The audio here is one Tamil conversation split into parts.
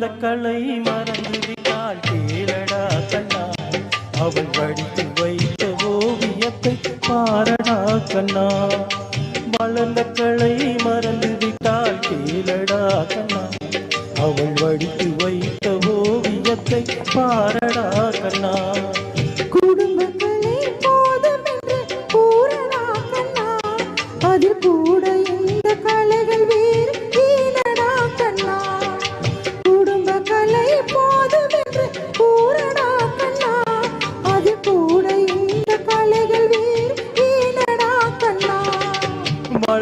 வந்த களை மறந்து விட்டாள் கேளடா கண்ணா. அவள் வடித்து வைத்த ஓவியத்தை பாரடா கண்ணா. வளர்ந்த களை மறந்து விட்டாள் கேளடா கண்ணா. அவள் வடித்து வைத்த ஓவியத்தை பாரடா கண்ணா.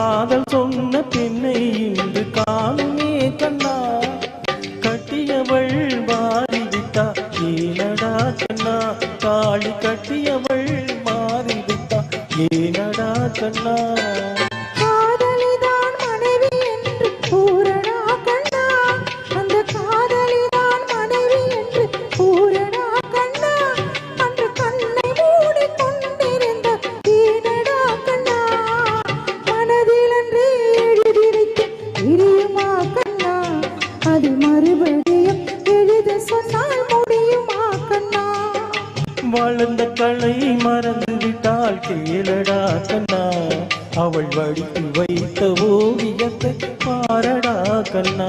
காதல் சொன்ன பெண்ணை இன்று காணுமே கண்ணா. கட்டியவள் மாறிவிட்டா ஏனடா கண்ணா? காளி கட்டியவள் மாறிவிட்டா ஏனடா கண்ணா? வளர்ந்த களை மறந்து விட்டால் கேளடா கண்ணா. அவள் வடித்து வைத்த ஓவியத்தை பாரடா கண்ணா.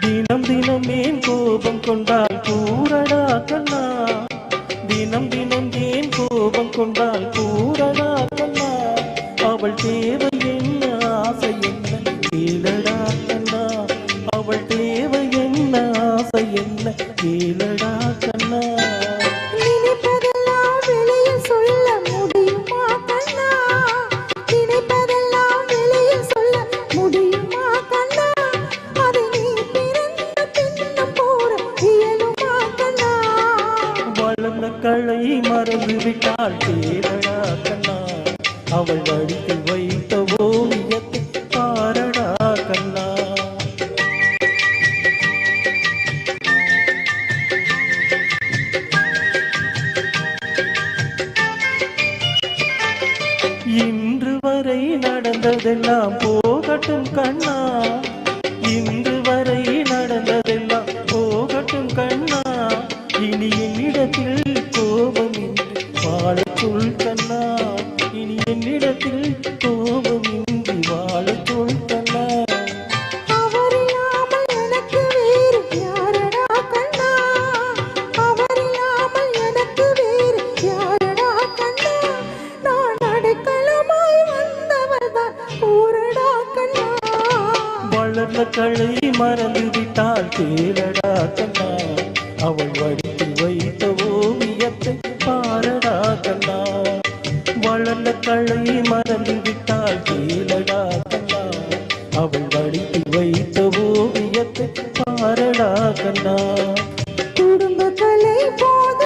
தினம் தினம் ஏன் கோபம் கொண்டால் கூறடா கண்ணா. கொண்டால் கூறடா கண்ணா அவள் தேவை என்ன ஆசை என்ன கேளடா கண்ணா. அவள் தேவை என்ன ஆசை என்ன கேளடா. வளர்ந்த மறந்து விட்டாள் கேளடா கண்ணா அவள் வடித்து வைத்த ஓவியத்தை பாரடா கண்ணா இன்று வரை நடந்ததெல்லாம் போகட்டும் கண்ணா. என்னிடத்தில் கோபம் இன்றி வாழத்துள் கண்ணா. அவரில்லாமல் எனக்கு வேறு யாரடா கண்ணா? அவரில்லாமல் எனக்கு வேறு யாரடா கண்ணா? நான் அடைக்கலமாய் வந்தவள்தான் கூறடா கண்ணா. வளர்ந்த களை மறந்து விட்டாள் கேளடா கண்ணா. அவள் வடித்து வைத்த ஓவியத்தை பாரடா கண்ணா. வளர்ந்த களை மறந்து விட்டால் கேளடா கண்ணா. அவள் வடித்து வைத்த ஓவியத்தை பாரடா கண்ணா. குடும்ப கலை போதும்